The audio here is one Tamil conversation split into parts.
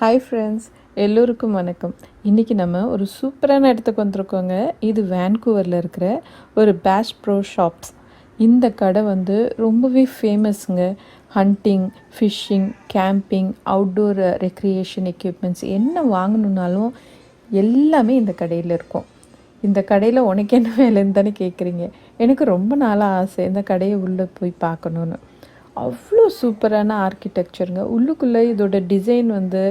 ஹாய் ஃப்ரெண்ட்ஸ் எல்லோருக்கும் வணக்கம். இன்றைக்கி நம்ம ஒரு சூப்பரான இடத்துக்கு வந்திருக்கோங்க. இது வேன்கூவரில் இருக்கிற ஒரு பேஷ் ப்ரோ ஷாப்ஸ் இந்த கடை வந்து ரொம்பவே ஃபேமஸுங்க hunting fishing camping outdoor recreation equipments என்ன வாங்கணுன்னாலும் எல்லாமே இந்த கடையில் இருக்கும். இந்த கடையில் உனக்கு என்ன வேலைன்னு தானே கேட்குறீங்க எனக்கு ரொம்ப நாளாக ஆசை இந்த கடையை உள்ளே போய் பார்க்கணுன்னு அவ்வளோ சூப்பரான ஆர்கிடெக்சருங்க உள்ளுக்குள்ளே இதோட டிசைன் வந்து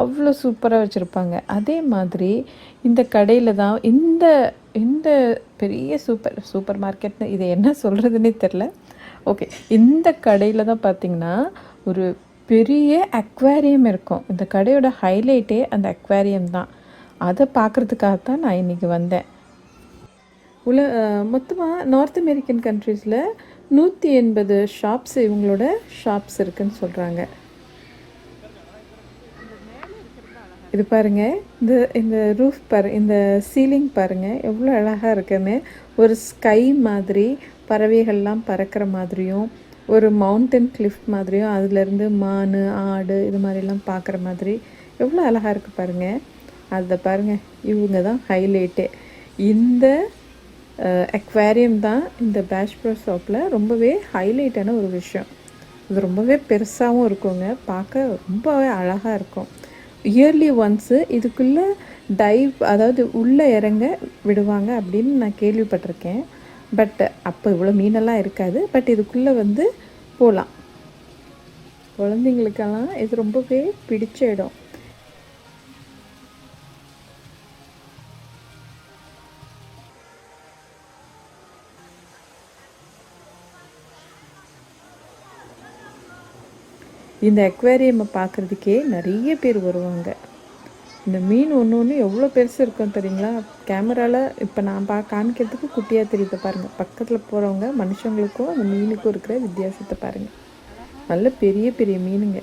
அவ்வளோ சூப்பராக வச்சுருப்பாங்க. அதே மாதிரி இந்த கடையில் தான் இந்த இந்த பெரிய சூப்பர் சூப்பர் மார்க்கெட்னு இதை என்ன சொல்கிறதுனே தெரில ஓகே இந்த கடையில் தான் பார்த்திங்கன்னா ஒரு பெரிய அக்வாரியம் இருக்கும். இந்த கடையோட ஹைலைட்டே அந்த அக்வாரியம் தான். அதை பார்க்குறதுக்காக தான் நான் இன்றைக்கி வந்தேன். உல மொத்தமாக நார்த் அமெரிக்கன் கண்ட்ரீஸில் நூற்றி எண்பது ஷாப்ஸ் இவங்களோட ஷாப்ஸ் இருக்குதுன்னு சொல்கிறாங்க இது பாருங்கள் இந்த இந்த ரூஃப் பாரு இந்த சீலிங் பாருங்கள் எவ்வளோ அழகாக இருக்குன்னு. ஒரு ஸ்கை மாதிரி பறவைகள்லாம் பறக்கிற மாதிரியும் ஒரு மவுண்டன் கிளிஃப் மாதிரியும் அதுலேருந்து மான் ஆடு இது மாதிரிலாம் பார்க்குற மாதிரி எவ்வளோ அழகாக இருக்குது பாருங்கள் அதை பாருங்கள் இவங்க தான் ஹைலைட்டே இந்த அக்வாரியம் தான் இந்த பேஷ் ப்ரோ ஷாப்பில் ரொம்பவே ஹைலைட்டான ஒரு விஷயம். இது ரொம்பவே பெருசாகவும் இருக்குங்க. பார்க்க ரொம்பவே அழகாக இருக்கும். இயர்லி ஒன்ஸு இதுக்குள்ளே டைவ் அதாவது உள்ளே இறங்க விடுவாங்க அப்படின்னு நான் கேள்விப்பட்டிருக்கேன். பட் அப்போ இவ்வளோ மீனெல்லாம் இருக்காது. பட் இதுக்குள்ளே வந்து போகலாம் குழந்தைங்களுக்கெல்லாம் இது ரொம்பவே பிடிச்ச இடம். இந்த அக்வேரியம்மை பார்க்குறதுக்கே நிறைய பேர் வருவாங்க. இந்த மீன் ஒன்று ஒன்று எவ்வளோ பெருசு இருக்கும் தெரியுங்களா? கேமராவில் இப்போ நான் பா காமிக்கிறதுக்கு குட்டியாக தெரியுது பாருங்கள் பக்கத்தில் போகிறவங்க மனுஷங்களுக்கும் அந்த மீனுக்கும் இருக்கிற வித்தியாசத்தை பாருங்கள் நல்ல பெரிய பெரிய மீனுங்க.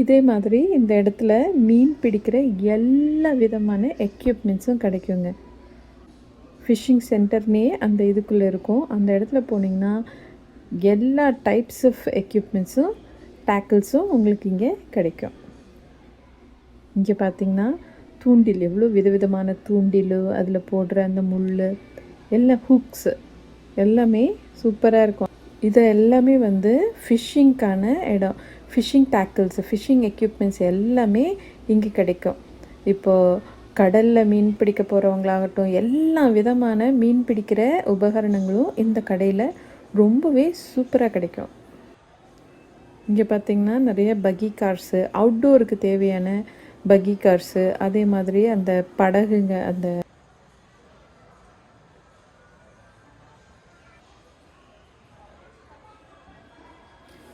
இதே மாதிரி இந்த இடத்துல மீன் பிடிக்கிற எல்லா விதமான எக்யூப்மெண்ட்ஸும் கிடைக்குங்க. ஃபிஷ்ஷிங் சென்டர்னே அந்த இதுக்குள்ளே இருக்கும். அந்த இடத்துல போனீங்கன்னா எல்லா டைப்ஸ் ஆஃப் எக்யூப்மெண்ட்ஸும் டேக்கிள்ஸும் உங்களுக்கு இங்கே கிடைக்கும். இங்கே பார்த்தீங்கன்னா தூண்டில் எவ்வளோ விதவிதமான தூண்டில் அதில் போடுற அந்த முள் எல்லாம் ஹூக்ஸு எல்லாமே சூப்பராக இருக்கும். இது எல்லாமே வந்து ஃபிஷ்ஷிங்க்கான இடம். ஃபிஷ்ஷிங் டேக்கிள்ஸ் ஃபிஷ்ஷிங் எக்யூப்மெண்ட்ஸ் எல்லாமே இங்கே கிடைக்கும். இப்போது கடலில் மீன் பிடிக்க போகிறவங்களாகட்டும் எல்லா விதமான மீன் பிடிக்கிற உபகரணங்களும் இந்த கடையில் ரொம்பவே சூப்பராக கிடைக்கும். இங்கே பார்த்திங்கன்னா நிறைய பகி கார்ஸு அவுட்டோருக்கு தேவையான பகி கார்ஸு அதே மாதிரி அந்த படகுங்க அந்த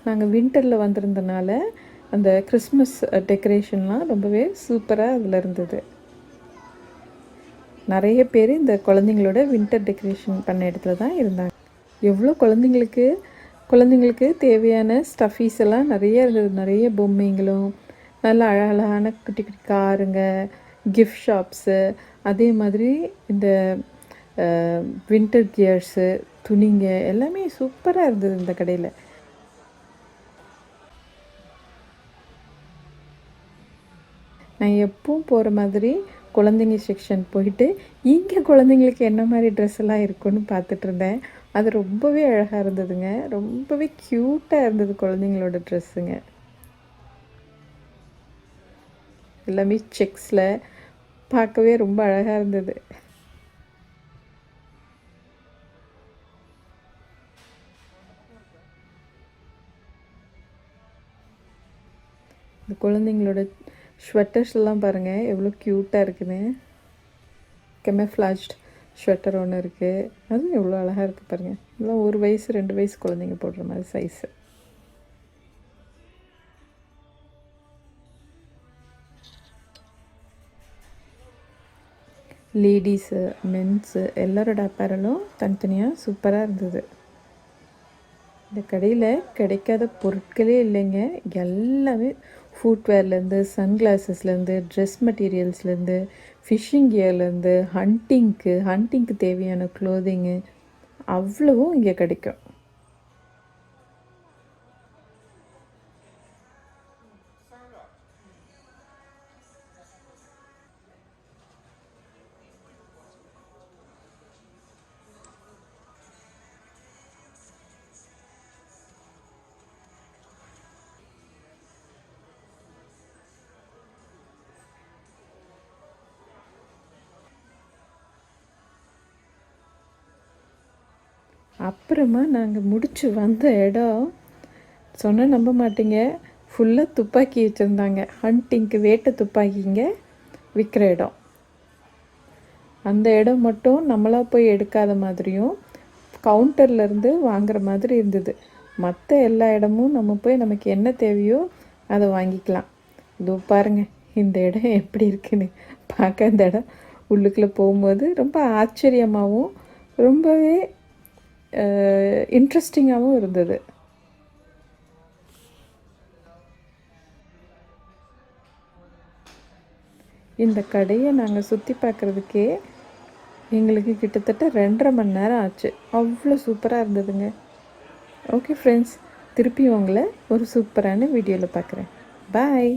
நாங்கள் வின்டரில் வந்திருந்தனால அந்த கிறிஸ்மஸ் டெக்கரேஷன்லாம் ரொம்பவே சூப்பராக அதில் இருந்தது. நிறைய பேர் இந்த குழந்தைங்களோட வின்டர் டெக்கரேஷன் பண்ண இடத்துல தான் இருந்தாங்க. எவ்வளோ குழந்தைங்களுக்கு குழந்தைங்களுக்கு தேவையான ஸ்டஃபீஸ் எல்லாம் நிறைய இருந்தது. நிறைய பொம்மைங்களும் நல்ல அழகழகான குட்டி குட்டி காருங்க கிஃப்ட் ஷாப்ஸு அதே மாதிரி இந்த வின்டர் கியர்ஸு துணிங்க எல்லாமே சூப்பராக இருந்தது இந்த கடையில். நான் எப்பவும் போகிற மாதிரி குழந்தைங்க செக்ஷன் போயிட்டு இங்கே குழந்தைங்களுக்கு என்ன மாதிரி ட்ரெஸ் எல்லாம் இருக்குன்னு பார்த்துட்டு இருந்தேன். அது ரொம்பவே அழகாக இருந்ததுங்க. ரொம்பவே க்யூட்டாக இருந்தது குழந்தைங்களோட ட்ரெஸ்ஸுங்க எல்லாமே செக்ஸில் பார்க்கவே ரொம்ப அழகாக இருந்தது. இந்த குழந்தைங்களோட ஸ்வெட்டர்ஸ் எல்லாம் பாருங்கள் எவ்வளோ க்யூட்டாக இருக்குன்னு. கெமஃப்ளாஜ்ட் ஸ்வெட்டர் ஒன்று இருக்குது அதுவும் எவ்வளோ அழகாக இருக்குது பாருங்கள் இதெல்லாம் ஒரு வயசு ரெண்டு வயசு குழந்தைங்க போடுற மாதிரி சைஸு லேடிஸு மென்ஸு எல்லாரோட அப்பேரலும் தனித்தனியாக சூப்பராக இருந்தது. இந்த கடையில் கிடைக்காத பொருட்களே இல்லைங்க. எல்லாமே ஃபுட்வேர்லேருந்து சன்கிளாஸஸ்லேருந்து ட்ரெஸ் மெட்டீரியல்ஸ்லேருந்து ஃபிஷ்ஷிங் கியர்லேருந்து ஹண்டிங்க்கு ஹண்டிங்க்கு தேவையான க்ளோதிங்கு அவ்வளவும் இங்கே கிடைக்கும். அப்புறமா நாங்கள் முடிச்சு வந்த இடம் சொன்ன நம்ப மாட்டீங்க. ஃபுல்லாக துப்பாக்கி வச்சுருந்தாங்க. ஹண்டிங்க்கு வேட்டை துப்பாக்கிங்க விற்கிற இடம். அந்த இடம் மட்டும் நம்மளாக போய் எடுக்காத மாதிரியும் கவுண்டர்லேருந்து வாங்குற மாதிரி இருந்தது. மற்ற எல்லா இடமும் நம்ம போய் நமக்கு என்ன தேவையோ அதை வாங்கிக்கலாம். இதோ பாருங்கள் இந்த இடம் எப்படி இருக்குன்னு. பார்க்க இந்த இடம் உள்ளுக்குள்ளே போகும்போது ரொம்ப ஆச்சரியமாகவும் ரொம்பவே இன்ட்ரெஸ்டிங்காகவும் இருந்தது. இந்த கடையை நாங்கள் சுற்றி பார்க்குறதுக்கே எங்களுக்கு கிட்டத்தட்ட ரெண்டரை மணி நேரம் ஆச்சு. அவ்வளோ சூப்பராக இருந்ததுங்க. ஓகே ஃப்ரெண்ட்ஸ் திருப்பி உங்களை ஒரு சூப்பரான வீடியோவில் பார்க்குறேன். பாய்